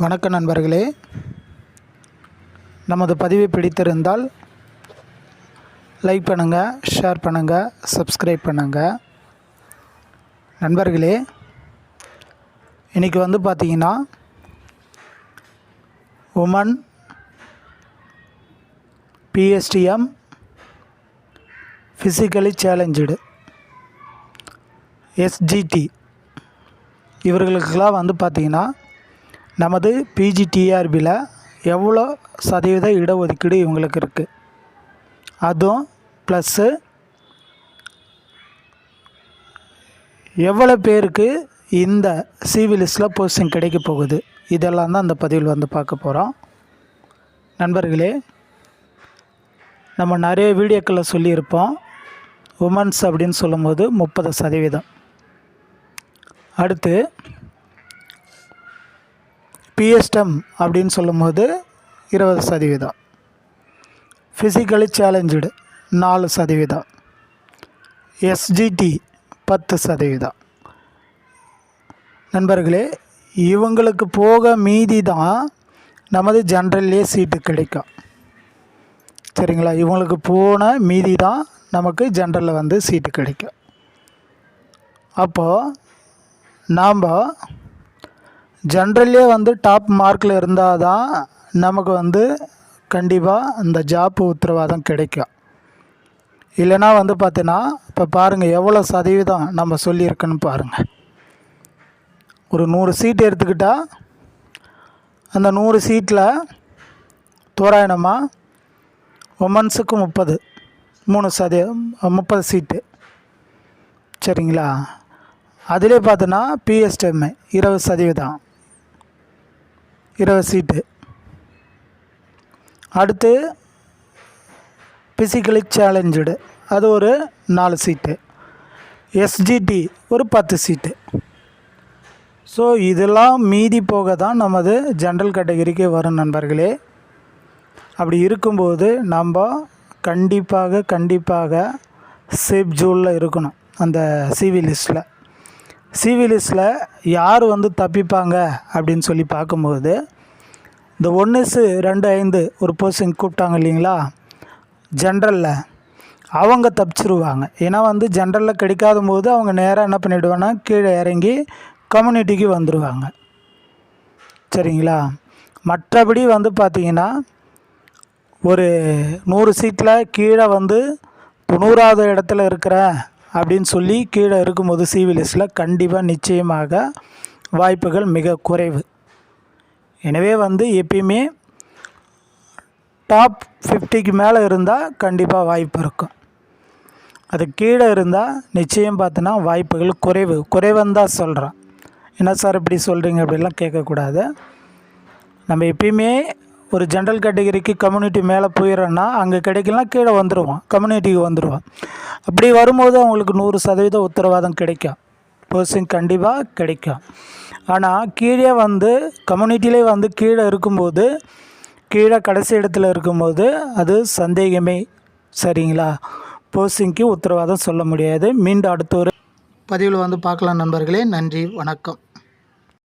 வணக்கம் நண்பர்களே. நமது பதிவை பிடித்திருந்தால் லைக் பண்ணுங்கள் ஷேர் பண்ணுங்கள் சப்ஸ்கிரைப் பண்ணுங்கள் நண்பர்களே இன்றைக்கி வந்து பார்த்திங்கன்னா woman PSTM physically challenged SGT இவர்களுக்கெல்லாம் வந்து பார்த்திங்கன்னா நமது பிஜிடிஆர்பியில் எவ்வளோ சதவீத இடஒதுக்கீடு இவங்களுக்கு இருக்குது அதுவும் ப்ளஸ்ஸு எவ்வளோ பேருக்கு இந்த சிவிலிஸ்டில் போஸ்டிங் கிடைக்க போகுது? இதெல்லாம் தான் அந்த பதிவில் வந்து பார்க்க போகிறோம் நண்பர்களே நம்ம நிறைய வீடியோக்களில் சொல்லியிருப்போம். உமன்ஸ் அப்படின்னு சொல்லும்போது முப்பது சதவீதம். அடுத்து பிஎஸ்டம் அப்படின்னு சொல்லும்போது இருபது சதவீதம். ஃபிசிக்கலி சேலஞ்சுடு நாலு சதவீதம். எஸ்ஜிடி பத்து சதவீதம். நண்பர்களே இவங்களுக்கு போக மீதி தான் நமது ஜென்ரல்லே சீட்டு கிடைக்கும். சரிங்களா? இவங்களுக்கு போன மீதி தான் நமக்கு ஜென்ரலில் வந்து சீட்டு கிடைக்கும். அப்போது நாம் ஜென்ரல்லே வந்து டாப் மார்க்கில் இருந்தால் தான் நமக்கு வந்து கண்டிப்பாக அந்த ஜாப் உத்தரவாதம் கிடைக்கும். இல்லைனா வந்து பார்த்தீங்கன்னா இப்போ பாருங்கள் எவ்வளோ சதவீதம் நம்ம சொல்லியிருக்குன்னு பாருங்கள் ஒரு நூறு சீட் எடுத்துக்கிட்டால் அந்த நூறு சீட்டில் தோராயணமாக உமன்ஸுக்கு முப்பது மூணு சதவீதம் முப்பது சீட்டு சரிங்களா? அதிலே பார்த்தோன்னா பிஎஸ்டிஎம்ஐ இருபது சதவீதம். இருபது சீட்டு அடுத்து ஃபிசிக்கலி சேலஞ்சடு அது ஒரு நாலு சீட்டு எஸ்ஜிடி ஒரு பத்து சீட்டு ஸோ இதெல்லாம் மீதி போக தான் நமது ஜென்ரல் கேட்டகரிக்கு வரும் நண்பர்களே. அப்படி இருக்கும்போது நம்ம கண்டிப்பாக கண்டிப்பாக சேப் ஜூலில் இருக்கணும். அந்த சிவி லிஸ்ட்டில் சிவிலிஸில் யார் வந்து தப்பிப்பாங்க அப்படின்னு சொல்லி பார்க்கும்போது இந்த ஒன்று ரெண்டு ஐந்து ஒரு போஸ்டிங் கூப்பிட்டாங்க இல்லைங்களா? ஜென்ரலில். அவங்க தப்பிச்சிருவாங்க. ஏன்னா வந்து ஜென்ரலில் கிடைக்காத போது அவங்க நேராக என்ன பண்ணிவிடுவாங்கன்னா கீழே இறங்கி கம்யூனிட்டிக்கு வந்துடுவாங்க சரிங்களா? மற்றபடி வந்து பார்த்திங்கன்னா ஒரு நூறு சீட்டில் கீழே வந்து தொண்ணூறாவது இடத்துல இருக்கிற அப்படின்னு சொல்லி கீழே இருக்கும்போது சிவிலிஸில் கண்டிப்பாக நிச்சயமாக வாய்ப்புகள் மிக குறைவு. எனவே வந்து எப்பயுமே டாப் ஃபிஃப்டிக்கு மேலே இருந்தால் கண்டிப்பாக வாய்ப்பு இருக்கும். அது கீழே இருந்தால் நிச்சயம் பார்த்தோன்னா வாய்ப்புகள் குறைவு. குறைவுன்னு தான் சொல்கிறேன் என்ன சார் இப்படி சொல்கிறீங்க அப்படிலாம் கேட்கக்கூடாது. நம்ம எப்பயுமே ஒரு ஜென்ரல் கேட்டகரிக்கு கம்யூனிட்டி மேலே போயிடறோன்னா அங்கே கிடைக்கலாம் கீழே வந்துடுவோம் கம்யூனிட்டிக்கு வந்துடுவோம் அப்படி வரும்போது அவங்களுக்கு நூறு சதவீத உத்தரவாதம் கிடைக்கும். போஸ்டிங் கண்டிப்பாக கிடைக்கும். ஆனால் கீழே வந்து கம்யூனிட்டியிலே வந்து கீழே இருக்கும்போது கீழே கடைசி இடத்துல இருக்கும்போது அது சந்தேகமே. சரிங்களா? போஸ்டிங்க்கு உத்தரவாதம் சொல்ல முடியாது. மீண்டும் அடுத்த ஒரு பதிவில் வந்து பார்க்கலாம் நண்பர்களே. நன்றி. வணக்கம்.